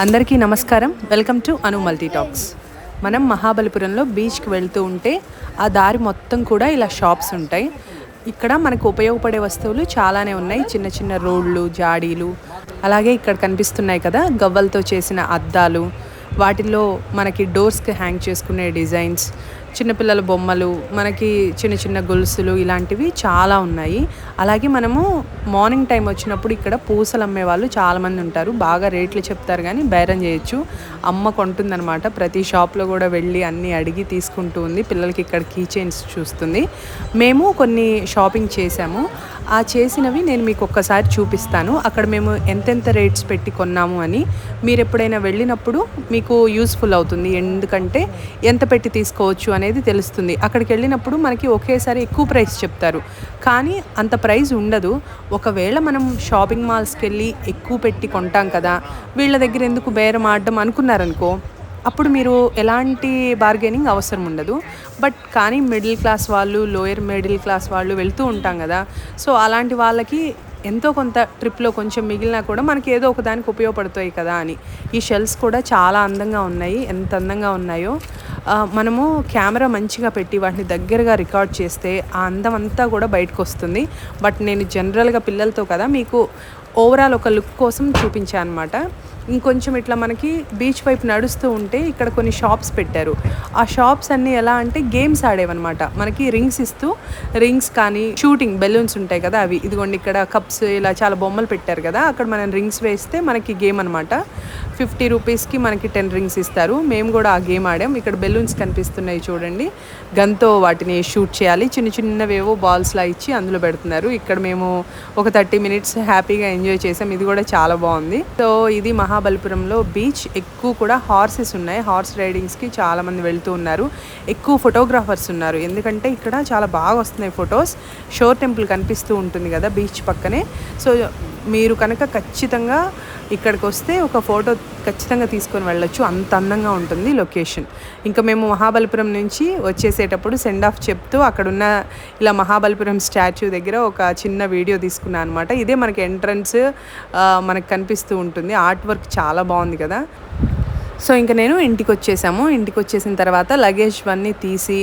అందరికీ నమస్కారం. Welcome to Anu multi talks మనం మహాబలిపురంలో బీచ్కి వెళ్తూ ఉంటే ఆ దారి మొత్తం కూడా ఇలా షాప్స్ ఉంటాయి. ఇక్కడ మనకు ఉపయోగపడే వస్తువులు చాలానే ఉన్నాయి. చిన్న చిన్న రోడ్లు జాడీలు అలాగే ఇక్కడ కనిపిస్తున్నాయి కదా గవ్వలతో చేసిన అద్దాలు. వాటిల్లో మనకి డోర్స్కి హ్యాంగ్ చేసుకునే డిజైన్స్. చిన్నపిల్లల బొమ్మలు మనకి చిన్న చిన్న గొలుసులు ఇలాంటివి చాలా ఉన్నాయి. అలాగే మనము మార్నింగ్ టైం వచ్చినప్పుడు ఇక్కడ పూసలు అమ్మే వాళ్ళు చాలామంది ఉంటారు. బాగా రేట్లు చెప్తారు కానీ బేరం చేయొచ్చు. అమ్మ కొంటుందన్నమాట. ప్రతి షాప్లో కూడా వెళ్ళి అన్నీ అడిగి తీసుకుంటూ ఉంది. పిల్లలకి ఇక్కడ కీ చైన్స్ చూస్తుంది. మేము కొన్ని షాపింగ్ చేసాము ఆ చేసినవి నేను మీకు ఒక్కసారి చూపిస్తాను. అక్కడ మేము ఎంతెంత రేట్స్ పెట్టి కొన్నాము అని మీరు ఎప్పుడైనా వెళ్ళినప్పుడు మీకు యూస్ఫుల్ అవుతుంది. ఎందుకంటే ఎంత పెట్టి తీసుకోవచ్చు అని అనేది తెలుస్తుంది. అక్కడికి వెళ్ళినప్పుడు మనకి ఒకేసారి ఎక్కువ ప్రైస్ చెప్తారు. కానీ అంత ప్రైస్ ఉండదు. ఒకవేళ మనం షాపింగ్ మాల్స్కి వెళ్ళి ఎక్కువ పెట్టి కొంటాం కదా వీళ్ళ దగ్గర ఎందుకు బేరం ఆడడం అనుకున్నారనుకో అప్పుడు మీరు ఎలాంటి బార్గెనింగ్ అవసరం ఉండదు. బట్ కానీ మిడిల్ క్లాస్ వాళ్ళు లోయర్ మిడిల్ క్లాస్ వాళ్ళు వెళ్తూ ఉంటాం కదా సో అలాంటి వాళ్ళకి ఎంతో కొంత ట్రిప్లో కొంచెం మిగిలినా కూడా మనకి ఏదో ఒక దానికి ఉపయోగపడతాయి కదా అని. ఈ షెల్స్ కూడా చాలా అందంగా ఉన్నాయి. ఎంత అందంగా ఉన్నాయో మనము కెమెరా మంచిగా పెట్టి వాటిని దగ్గరగా రికార్డ్ చేస్తే ఆ అందం అంతా కూడా బయటకు వస్తుంది. బట్ నేను జనరల్గా పిల్లలతో కదా మీకు ఓవరాల్ ఒక లుక్ కోసం చూపించాను అనమాట ఇంకొంచెం ఇట్లా మనకి బీచ్ వైపు నడుస్తూ ఉంటే ఇక్కడ కొన్ని షాప్స్ పెట్టారు. ఆ షాప్స్ అన్నీ ఎలా అంటే గేమ్స్ ఆడేవన్నమాట. మనకి రింగ్స్ ఇస్తూ రింగ్స్ కానీ షూటింగ్ బెలూన్స్ ఉంటాయి కదా అవి. ఇదిగోండి ఇక్కడ కప్స్ ఇలా చాలా బొమ్మలు పెట్టారు కదా అక్కడ మనం రింగ్స్ వేస్తే మనకి గేమ్ అనమాట ఫిఫ్టీ రూపీస్కి మనకి టెన్ రింగ్స్ ఇస్తారు. మేము కూడా ఆ గేమ్ ఆడాం. ఇక్కడ బెలూన్స్ కనిపిస్తున్నాయి చూడండి. గన్తో వాటిని షూట్ చేయాలి. చిన్న చిన్నవేవో బాల్స్లా ఇచ్చి అందులో పెడుతున్నారు. ఇక్కడ మేము ఒక థర్టీ మినిట్స్ హ్యాపీగా ఎంజాయ్ చేసాం. ఇది కూడా చాలా బాగుంది. సో ఇది మహాబలిపురంలో బీచ్. ఎక్కువ కూడా హార్సెస్ ఉన్నాయి. హార్స్ రైడింగ్స్కి చాలా మంది వెళ్తూ ఉన్నారు. ఎక్కువ ఫోటోగ్రాఫర్స్ ఉన్నారు. ఎందుకంటే ఇక్కడ చాలా బాగా వస్తున్నాయి ఫొటోస్. షోర్ టెంపుల్ కనిపిస్తూ ఉంటుంది కదా బీచ్ పక్కనే. సో మీరు కనుక ఖచ్చితంగా ఇక్కడికి వస్తే ఒక ఫోటో ఖచ్చితంగా తీసుకొని వెళ్ళొచ్చు. అంత అందంగా ఉంటుంది లొకేషన్. ఇంకా మేము మహాబలిపురం నుంచి వచ్చేసేటప్పుడు సెండ్ ఆఫ్ చెప్తూ అక్కడున్న ఇలా మహాబలిపురం స్టాచ్యూ దగ్గర ఒక చిన్న వీడియో తీసుకున్నాను అనమాట ఇదే మనకి ఎంట్రన్స్ మనకు కనిపిస్తూ ఉంటుంది. ఆర్ట్ వర్క్ చాలా బాగుంది కదా. సో ఇంకా నేను ఇంటికి వచ్చేసాము. ఇంటికి వచ్చేసిన తర్వాత లగేజ్ అన్నీ తీసి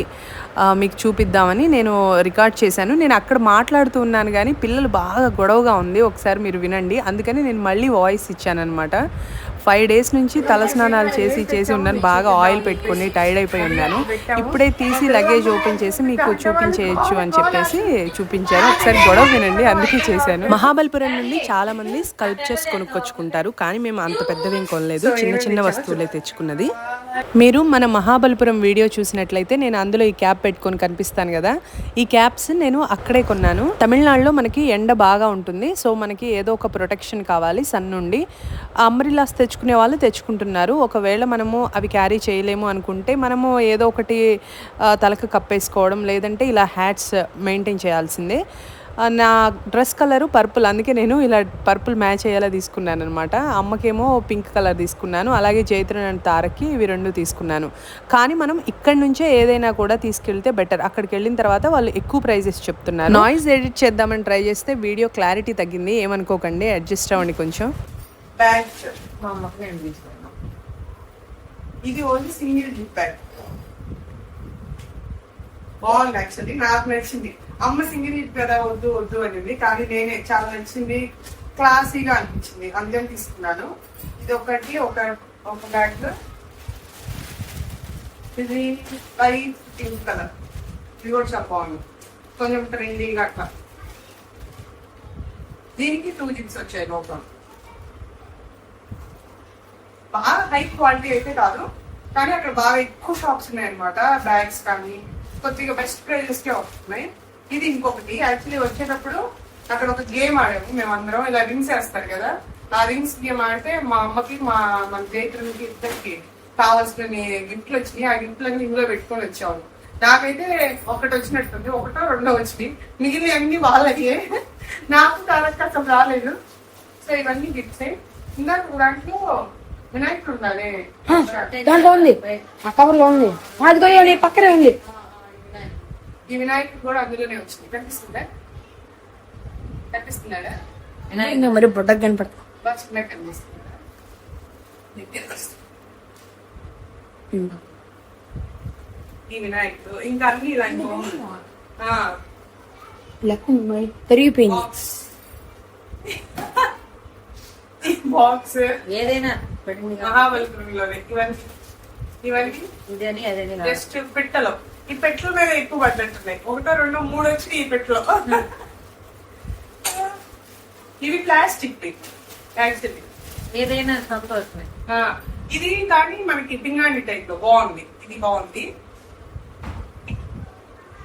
మీకు చూపిద్దామని నేను రికార్డ్ చేశాను. నేను అక్కడ మాట్లాడుతూ ఉన్నాను కానీ పిల్లలు బాగా గొడవగా ఉంది. ఒకసారి మీరు వినండి. అందుకని నేను మళ్ళీ వాయిస్ ఇచ్చానమాట ఫైవ్ డేస్ నుంచి తలస్నానాలు చేసి చేసి ఉన్నాను. బాగా ఆయిల్ పెట్టుకొని టైర్డ్ అయిపోయి ఉన్నాను. ఇప్పుడే తీసి లగేజ్ ఓపెన్ చేసి మీకు చూపించేయచ్చు అని చెప్పేసి చూపించాను. ఒకసారి గొడవ వినండి. అందుకే చేశాను. మహాబలిపురం నుండి చాలా మంది స్కల్ప్చర్స్ కొనుక్కొచ్చుకుంటారు. కానీ మేము అంత పెద్దవేం కొనలేదు. చిన్న చిన్న వస్తువులే తెచ్చుకున్నది. మీరు మన మహాబలిపురం వీడియో చూసినట్లయితే నేను అందులో ఈ క్యాప్ పెట్టుకొని కనిపిస్తాను కదా. ఈ క్యాప్స్ నేను అక్కడే కొన్నాను. తమిళనాడులో మనకి ఎండ బాగా ఉంటుంది. సో మనకి ఏదో ఒక ప్రొటెక్షన్ కావాలి సన్ నుండి. అంబ్రిలాస్ తెచ్చుకునే వాళ్ళు తెచ్చుకుంటున్నారు. ఒకవేళ మనము అవి క్యారీ చేయలేము అనుకుంటే మనము ఏదో ఒకటి తలకు కప్పేసుకోవడం లేదంటే ఇలా హ్యాట్స్ మెయింటైన్ చేయాల్సిందే. నా డ్రెస్ కలరు పర్పుల్ అందుకే నేను ఇలా పర్పుల్ మ్యాచ్ అయ్యేలా తీసుకున్నాను అనమాట అమ్మకేమో పింక్ కలర్ తీసుకున్నాను అలాగే జైత్రన్ అండ్ తారక్కి ఇవి రెండు తీసుకున్నాను. కానీ మనం ఇక్కడి నుంచే ఏదైనా కూడా తీసుకెళ్తే బెటర్. అక్కడికి వెళ్ళిన తర్వాత వాళ్ళు ఎక్కువ ప్రైజెస్ చెప్తున్నారు. నాయిస్ ఎడిట్ చేద్దామని ట్రై చేస్తే వీడియో క్లారిటీ తగ్గింది. ఏమనుకోకండి అడ్జస్ట్ అవ్వండి కొంచెం. ఇది ఓన్లీ సింగిల్ జిప్ బ్యాగ్ బాగుంది యాక్చువల్లీ నాకు నచ్చింది. అమ్మ సింగిల్ కదా వద్దు వద్దు అనేది. కానీ నేనే చాలా నచ్చింది. క్లాసీగా అనిపించింది. అందరం తీసుకున్నాను. ఇది ఒకటి ఒక ఒక బ్యాగ్. ఇది లైట్ పింక్ కలర్. ఇది కూడా చాలా బాగుంది. కొంచెం ట్రెండింగ్ అట్లా. దీనికి టూ జిప్స్ వచ్చాయి లోపల బాగా హై క్వాలిటీ అయితే కాదు కానీ అక్కడ బాగా ఎక్కువ షాప్స్ ఉన్నాయి అనమాట బ్యాగ్స్ కానీ కొద్దిగా బెస్ట్ ప్రైజెస్కే వస్తున్నాయి. ఇది ఇంకొకటి. యాక్చువల్లీ వచ్చేటప్పుడు అక్కడ ఒక గేమ్ ఆడాము. అందరం ఇలా రింగ్స్ వేస్తారు కదా. ఆ రింగ్స్ గేమ్ ఆడితే మా అమ్మకి మా మన జైత్రునికి ఇద్దరికి కావాల్సిన గిఫ్ట్లు వచ్చినాయి. ఆ గిఫ్ట్లన్నీ ఇందులో పెట్టుకొని వచ్చాము నాకైతే ఒకటి వచ్చినట్టుంది. ఒకటో రెండో వచ్చినాయి. మిగిలిన అన్ని వాళ్ళకి నాకు కాలకి అసలు రాలేదు. సో ఇవన్నీ గిఫ్ట్స్. ఇందాక దాంట్లో వినాయకుడు ఉండాలి దాంట్లో ఉంది. ఆ కవర్లో ఉంది. అది పక్కనే ఉంది. ఈ వినాయకుడు కూడా అందులోనే వచ్చింది. కనిపిస్తుందా? కనిపిస్తున్నాడా ఇంకా మరి బుడ్డకు కనపడతా బాగా చిన్నగా కనిపిస్తుందా. దగ్గరికి వస్తుంది. ఈ వినాయకుడు ఇంకా అన్ని మరి పెరిగిపోయింది. బాక్స్. ఏదైనా. మహాబలిపురంలోనే ఇవన్నీ. ఇవన్నీ. ఇదని కాదు. జస్ట్ పెట్టెలో. ఈ పెట్టెల మీద ఎక్కువ పడ్డట్టున్నాయి. ఒకటో రెండో మూడు వచ్చి ఈ పెట్టెలో ఇవి ప్లాస్టిక్ యాక్చువల్లీ ఏదైనా సంతోషమే. ఇది కానీ మనకి పింగాణి టైప్లో బాగుంది. ఇది బాగుంది.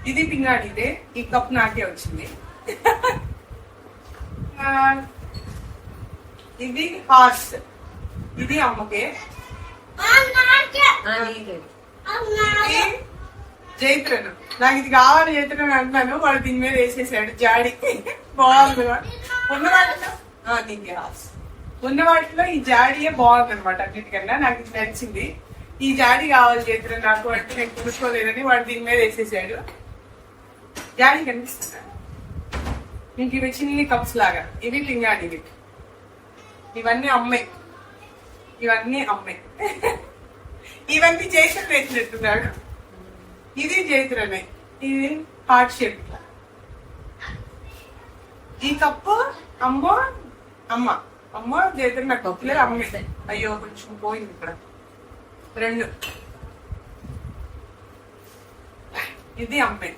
ఇది పింగాణిదే ఈ కప్ నాకే వచ్చింది. ఆ, ఇది హార్స్. ఇది అమ్మకే. ఆ, నీకే. ఇది జైత్రను నాకు ఇది కావాలి జైత్రను అంటున్నాను. వాడు దీని మీద వేసేసాడు. జాడి. బాగుంది ఉన్న వాటిలో ఆ, ఉన్న వాటిలో ఈ జాడియే బాగుంది అనమాట అన్నిటికన్నా. నాకు ఇది నచ్చింది. ఈ జాడి కావాలి చేతులు నాకు అంటే నేను కొనుక్కోలేదని వాడు దీని మీద వేసేసాడు. జాడి కనిపిస్తుందా? మీకు ఇవి చిన్ని కప్స్ లాగా. ఇవి పింగాణి ఇవి. ఇవన్నీ అమ్మాయి ఇవన్నీ అమ్మాయి ఇవన్నీ చేసి పెట్టినట్టున్నాడు ఇది జైత్రనే ఇది హార్ట్ షేప్ ఈ కప్పు అమ్మ అమ్మ. అమ్మ జైత్ర నాకు కప్పులే అమ్మే అయ్యో కొంచెం పోయింది ఇక్కడ. రెండు. ఇది అమ్మే.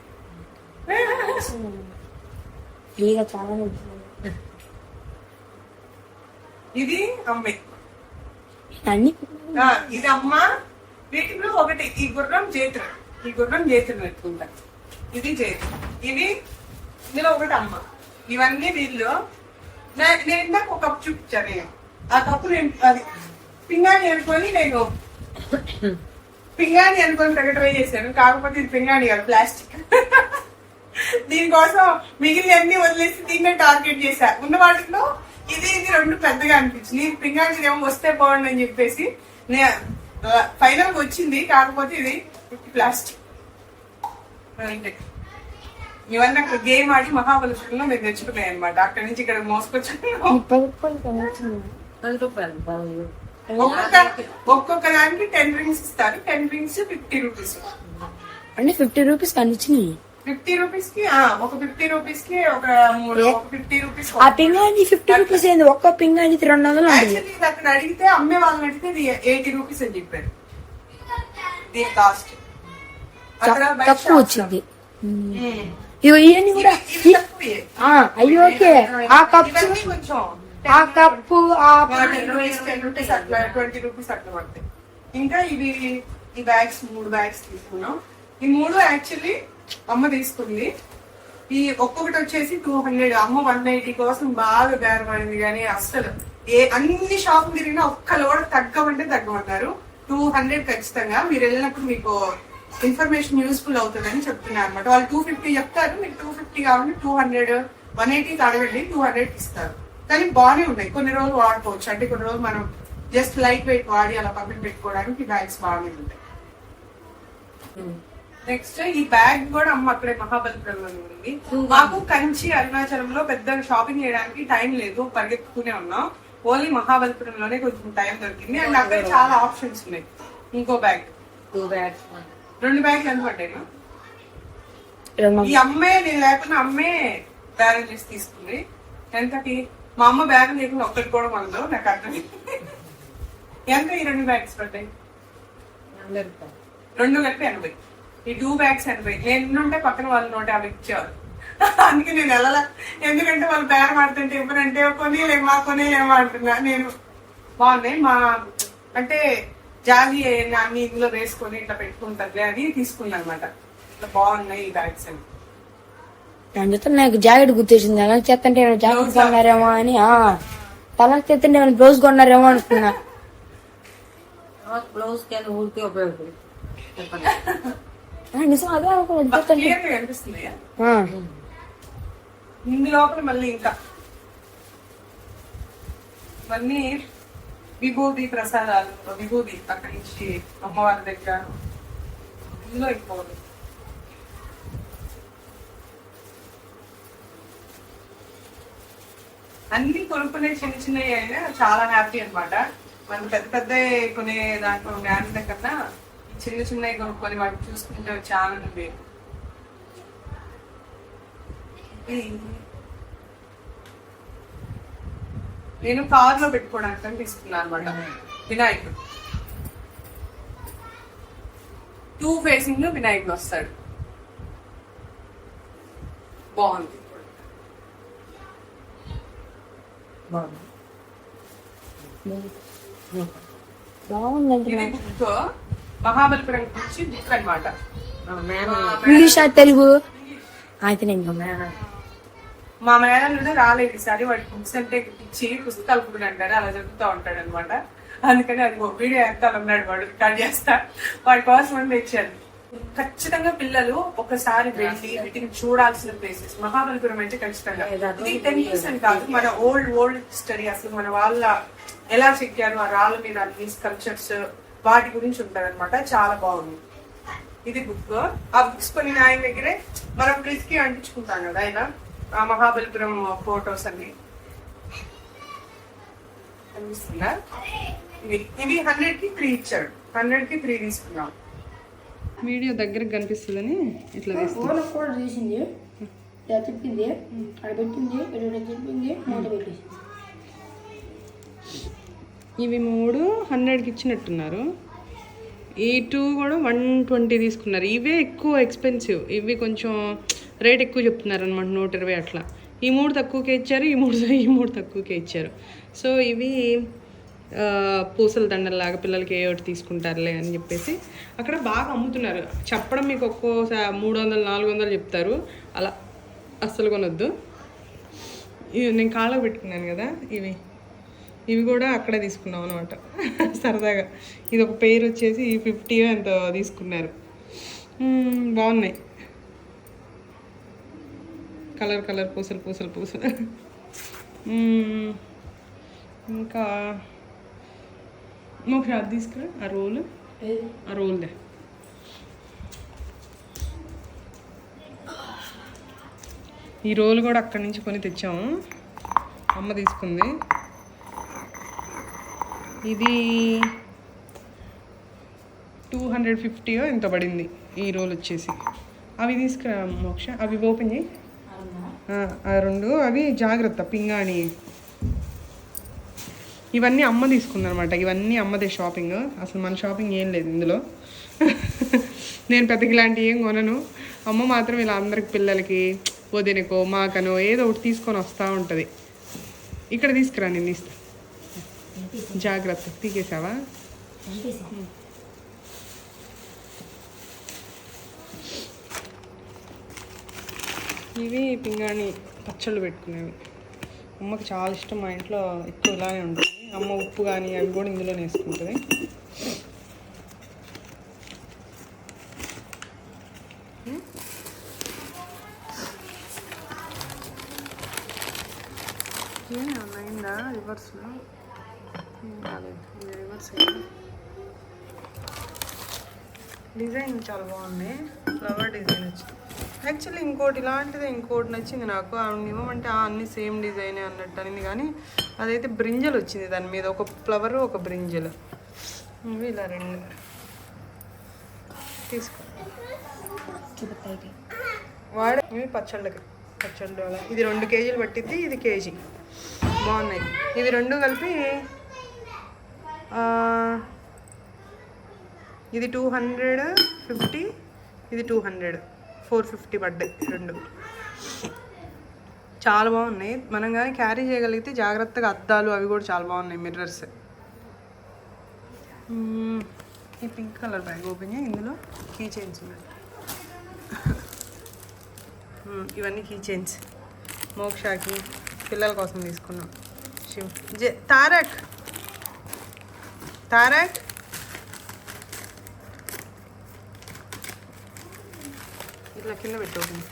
ఇది అమ్మే. ఇది అమ్మ. వీటిలో ఒకటి ఈ గుర్రం జేత్ర ఈ గుర్రం జేత్ర ఇది చేతి ఇది ఇందులో ఒకటి అమ్మ. ఇవన్నీ వీళ్ళు నేను ఇందాక ఒక కప్పు చూపించాను నేను. ఆ కప్పు నేను అది పింగాణి అనుకొని నేను పింగాణి అనుకొని ప్రకటన ట్రై చేశాను. కాకపోతే ఇది పింగాణి కాదు ప్లాస్టిక్. దీనికోసం మిగిలిన అన్ని వదిలేసి దీన్నే టార్గెట్ చేశా. ఉన్న వాటిలో ఇది ఇది రెండు పెద్దగా అనిపించింది. నేను పింగాణి ఏమో వస్తే బాగుండు అని చెప్పేసి ఫైనల్ వచ్చింది. కాకపోతే ఇది ప్లాస్టిక్ ఇవన్నీ అక్కడ గేమ్ ఆడి మహాబలిపురంలో మేము తెచ్చుకున్నాయి అనమాట అక్కడి నుంచి ఇక్కడ మోసుకొచ్చాను. ఒక్కొక్క ఒక్కొక్క దానికి టెన్ రింగ్స్ ఇస్తారు. టెన్ రింగ్స్ ఫిఫ్టీ రూపీస్ అంటే ఫిఫ్టీ రూపీస్ కనిపించినాయి ఫిఫ్టీ రూపీస్కి ఒక ఫిఫ్టీ రూపీస్కి ఒక ఫిఫ్టీ రూపీస్ ఆ పింగాణి ఫిఫ్టీ రూపీస్ ఏంది? ఒక్క పింగాణి రెండు వందలు అక్కడ అడిగితే అమ్మే వాళ్ళని అడిగితే ఎయిటీ రూపీస్ అని చెప్పారు. దీని కాస్ట్. తక్కువ వచ్చింది. ఇవి ఇవన్నీ కూడా. ఆ, అయ్యి ఓకే. ఆ కప్పు ఆ టెన్ రూపీస్ అట్లా ట్వంటీ రూపీస్ అట్లా పడతాయి. ఇంకా ఇవి ఈ బ్యాగ్స్ మూడు బ్యాగ్స్ తీసుకున్నాం. ఈ మూడు యాక్చువల్లీ అమ్మ తీసుకుంది. ఈ ఒక్కొక్కటి వచ్చేసి టూ హండ్రెడ్. అమ్మ వన్ ఎయిటీ కోసం బాగా బేరపడింది కానీ అస్సలు ఏ అన్ని షాప్ తిరిగినా ఒక్క లోడ్ తగ్గమంటే తగ్గమన్నారు. టూ హండ్రెడ్ ఖచ్చితంగా మీరు వెళ్ళినప్పుడు మీకు ఇన్ఫర్మేషన్ యూస్ఫుల్ అవుతుందని చెప్తున్నారు అనమాట వాళ్ళు టూ ఫిఫ్టీ చెప్తారు మీకు టూ ఫిఫ్టీ కావాలి టూ హండ్రెడ్ వన్ ఎయిటీకి అడగండి టూ హండ్రెడ్ ఇస్తారు. కానీ బాగానే ఉన్నాయి. కొన్ని రోజులు వాడుకోవచ్చు. అంటే కొన్ని రోజులు మనం జస్ట్ లైట్ వెయిట్ వాడి అలా పక్కన పెట్టుకోవడానికి బ్యాగ్స్ బాగానే ఉంటాయి. నెక్స్ట్ ఈ బ్యాగ్ కూడా అమ్మ అక్కడే మహాబలిపురంలో ఉంది. మాకు కంచి అరుణాచలంలో పెద్ద షాపింగ్ చేయడానికి టైం లేదు. పరిగెత్తుకునే ఉన్నాం. ఓన్లీ మహాబలిపురంలోనే కొంచెం టైం దొరికింది. అండ్ అక్కడ చాలా ఆప్షన్స్ ఉన్నాయి. ఇంకో బ్యాగ్. టూ బ్యాగ్స్ రెండు బ్యాగ్లు ఎంత పడ్డాయి? ఈ అమ్మే నేను లేకుండా అమ్మే బ్యాగ్ చేసి తీసుకుంది. ఎంతకి మా అమ్మ బ్యాగ్ లేకుండా ఒక్కటి కూడా మనలో నాకు అర్థం ఎంత ఈ రెండు బ్యాగ్స్ పడ్డాయి? రెండు కలిపి ఎనభై. ఈ టూ బ్యాగ్స్ ఎనభై. నేను ఉంటే పక్కన వాళ్ళు నూట యాభై ఇచ్చేవారు. అందుకే నేను వెళ్ళాల. ఎందుకంటే వాళ్ళు బేర మాడుతుంటే ఇవ్వనంటే కొనేలేమా కొనేలేమా అంటున్నా నేను. బాగున్నాయి మా అంటే జాలి అన్ని ఇందులో వేసుకొని ఇట్లా పెట్టుకుంటుంది అని తీసుకున్నాను అనమాట ఇట్లా బాగున్నాయి ఈ బ్యాగ్స్ అని అందుతో నాకు జాకెట్ గుర్తొచ్చింది. అలా చేస్తుంటే ఏమైనా జాకెట్ కొన్నారేమో అని ఆ. తల చేస్తుంటే ఏమైనా బ్లౌజ్ కొన్నారేమో అనుకున్నా. బ్లౌజ్ కానీ ఊరికే ఉపయోగపడు చెప్పండి. ఆ, నిజం అదే అనుకున్నా. చూస్తుంటే ఇందు లోపల మళ్ళీ ఇంకా. ఇవన్నీ విభూతి ప్రసాదాలు విభూతి అక్కడి నుంచి అమ్మవారి దగ్గర. ఇందులో ఎక్కువ అన్ని కొనుక్కునే చిన్న చిన్నవి అయినా చాలా హ్యాపీ అన్నమాట. మనం పెద్ద పెద్ద కొనే దాంట్లో ఉండే ఆనందం కన్నా చిన్న చిన్నవి కొనుక్కొని వాటిని చూసుకుంటే చాలా ఉండేది నేను కార్లో పెట్టుకోవడానికి అని తీసుకున్నాను అనమాట వినాయకుడు. టూ ఫేసింగ్లో వినాయకుడు వస్తాడు. బాగుంది. మహాబలిపురం గురించి బుక్ అనమాట ఇంగ్లీష్ తెలుగు? అయితే నేను మా మేడం కూడా రాలేదు ఈసారి వాడి బుక్స్ అంటే ఇచ్చి పుస్తకాలు కూడా అంటారు అలా జరుగుతూ ఉంటాడు అనమాట అందుకని అది వీడియో వేస్తాను ఉన్నాడు వాడు రికార్డ్ చేస్తా. వాడి కోసం అని తెచ్చాను. ఖచ్చితంగా పిల్లలు ఒకసారి వెళ్ళి వీటిని చూడాల్సిన ప్లేసెస్ మహాబలిపురం అయితే ఖచ్చితంగా. ఇది టెంపుల్స్ అని కాదు మన ఓల్డ్ ఓల్డ్ హిస్టరీ అసలు మన వాళ్ళ ఎలా చెక్కారు ఆ రాళ్ళ మీద అన్ని స్కల్చర్స్ వాటి గురించి ఉంటారు చాలా బాగుంది. ఇది బుక్ ఆ బుక్స్ కొన్ని ఆయన దగ్గరే మనం ఫ్రిడ్జ్కి అంటించుకుంటాం కదా ఆయన ఆ మహాబలిపురం ఫోటోస్ అన్ని. కనిపిస్తుందా? ఇవి ఇవి హండ్రెడ్కి త్రీ ఇచ్చాడు. హండ్రెడ్కి త్రీ తీసుకున్నాం. వీడియో దగ్గరకు కనిపిస్తుందని ఇట్లా ఫోన్ కూడా తీసింది ఇలా చెప్పింది అక్కడ పెట్టింది. ఇక్కడ చెప్పింది మూట పెట్టేసింది. ఇవి మూడు హండ్రెడ్కి ఇచ్చినట్టున్నారు. ఈ టూ కూడా వన్ ట్వంటీ తీసుకున్నారు. ఇవే ఎక్కువ ఎక్స్పెన్సివ్. ఇవి కొంచెం రేట్ ఎక్కువ చెప్తున్నారు అనమాట నూట ఇరవై అట్లా. ఈ మూడు తక్కువకే ఇచ్చారు ఈ మూడు ఈ మూడు తక్కువకే ఇచ్చారు. సో ఇవి పూసల దండల్లాగా పిల్లలకి ఏ ఒకటి తీసుకుంటారులే అని చెప్పేసి అక్కడ బాగా అమ్ముతున్నారు. చెప్పడం మీకు ఒక్కోసారి మూడు వందలు నాలుగు వందలు చెప్తారు. అలా అస్సలు కొనొద్దు. ఇవి నేను కాళ్ళకు పెట్టుకున్నాను కదా ఇవి. ఇవి కూడా అక్కడే తీసుకున్నాం అనమాట సరదాగా. ఇది ఒక పేరు వచ్చేసి ఫిఫ్టీ ఎంతో తీసుకున్నారు. బాగున్నాయి. కలర్ కలర్ పూసలు పూసలు పూసలు. ఇంకా నువ్వు అది తీసుకురా ఆ రోలు. ఆ రోల్దే ఈ రోలు కూడా అక్కడి నుంచి కొని తెచ్చాము. అమ్మ తీసుకుంది. ఇది టూ హండ్రెడ్ ఫిఫ్టీయో ఎంత పడింది ఈ రోల్ వచ్చేసి. అవి తీసుకురా మోక్ష అవి ఓపెన్ చేయి. ఆ, రెండు అవి జాగ్రత్త పింగాణి. ఇవన్నీ అమ్మ తీసుకుందనమాట ఇవన్నీ అమ్మదే షాపింగ్ అసలు మన షాపింగ్ ఏం లేదు ఇందులో. నేను పెద్దకి ఇలాంటివి ఏం కొనను. అమ్మ మాత్రం ఇలా అందరికి పిల్లలకి వదినకో మాకనో ఏదో ఒకటి తీసుకొని వస్తూ ఉంటుంది. ఇక్కడ తీసుకురా నేను ఇస్తా. జాగ్రత్త తీకేసావా ఇవి పింగాణి పచ్చళ్ళు పెట్టుకునేవి. అమ్మకి చాలా ఇష్టం మా ఇంట్లో ఎక్కువ ఇలానే ఉంటుంది. అమ్మ ఉప్పు కానీ అవి కూడా ఇందులోనే వేసుకుంటుంది. అయిందా రివర్స్లో రివర్స్ డిజైన్ చాలా బాగుంది ఫ్లవర్ డిజైన్ వచ్చింది. యాక్చువల్లీ ఇంకోటి ఇలాంటిదే ఇంకోటి నచ్చింది నాకు. ఆవిడ ఇవ్వమంటే అన్ని సేమ్ డిజైనే అన్నట్టు అనింది. కానీ అదైతే బ్రింజల్ వచ్చింది దాని మీద. ఒక ఫ్లవర్ ఒక బ్రింజల్. ఇవి ఇలా రెండు. తీసుకో. వాడ ఇవి పచ్చళ్ళకి. పచ్చళ్ళు అలా. ఇది రెండు కేజీలు పట్టిద్ది ఇది కేజీ. బాగున్నాయి. ఇవి రెండు కలిపి ఇది టూ హండ్రెడ్ ఫిఫ్టీ ఇది టూ హండ్రెడ్. ఫోర్ ఫిఫ్టీ పడ్డాయి రెండు. చాలా బాగున్నాయి. మనం కానీ క్యారీ చేయగలిగితే జాగ్రత్తగా అద్దాలు అవి కూడా చాలా బాగున్నాయి మిర్రర్స్. ఈ పింక్ కలర్ బ్యాగ్ ఓపెన్ చేయి ఇందులో కీ చైన్స్ ఉన్నాయి. ఇవన్నీ కీ చైన్స్ మోక్షాకి పిల్లల కోసం తీసుకున్నాం. శివ్ జే తారక్. తారక్. ఇట్లా కింద పెట్టుకోండి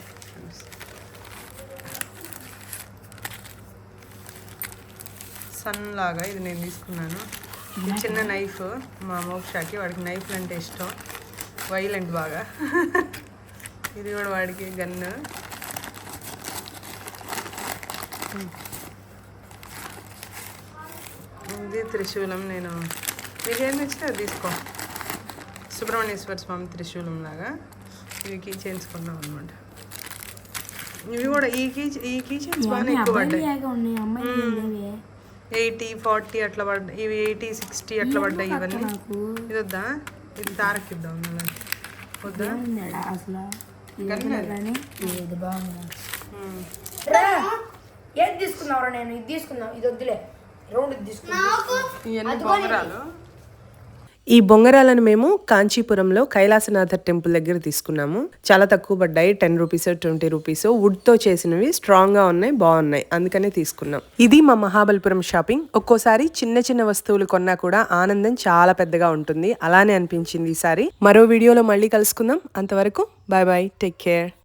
సన్ లాగా ఇది నేను తీసుకున్నాను. ఇది చిన్న నైఫ్ మా మోక్షాకి వాడికి నైఫ్ అంటే ఇష్టం. వైలెంట్ బాగా. ఇది కూడా వాడికి గన్ను ఇది త్రిశూలం నేను. నీకేం నచ్చితే తీసుకో. సుబ్రహ్మణ్యేశ్వర స్వామి త్రిశూలం లాగా. ఇవి కీ చైన్స్ కొన్నాం అనమాట ఇవి కూడా ఈ కీ ఈ కీ చైన్స్ బాగానే ఎక్కువ పడ్డాయి. ఎయిటీ ఫార్టీ అట్లా పడ్డాయి. ఇవి ఎయిటీ సిక్స్టీ అట్లా పడ్డాయి ఇవన్నీ. ఇది వద్దా? ఇది తారకిద్దాం మళ్ళీ. వద్దా? ఏది తీసుకున్నావురా నేను? ఇది తీసుకున్నావు ఇది వద్దులే. రౌండ్ ఇది తీసుకున్నా ఇవన్నీ బొంగరాలు ఈ బొంగరాలను మేము కాంచీపురంలో కైలాసనాథ టెంపుల్ దగ్గర తీసుకున్నాము. చాలా తక్కువ పడ్డాయి. Ten rupees twenty rupees. వుడ్తో చేసినవి స్ట్రాంగ్గా ఉన్నాయి బాగున్నాయి. అందుకనే తీసుకున్నాం. ఇది మా మహాబలిపురం షాపింగ్. ఒక్కోసారి చిన్న చిన్న వస్తువులు కొన్నా కూడా ఆనందం చాలా పెద్దగా ఉంటుంది. అలానే అనిపించింది ఈసారి మరో వీడియోలో మళ్ళీ కలుసుకుందాం. అంతవరకు బాయ్ బాయ్ టేక్ కేర్.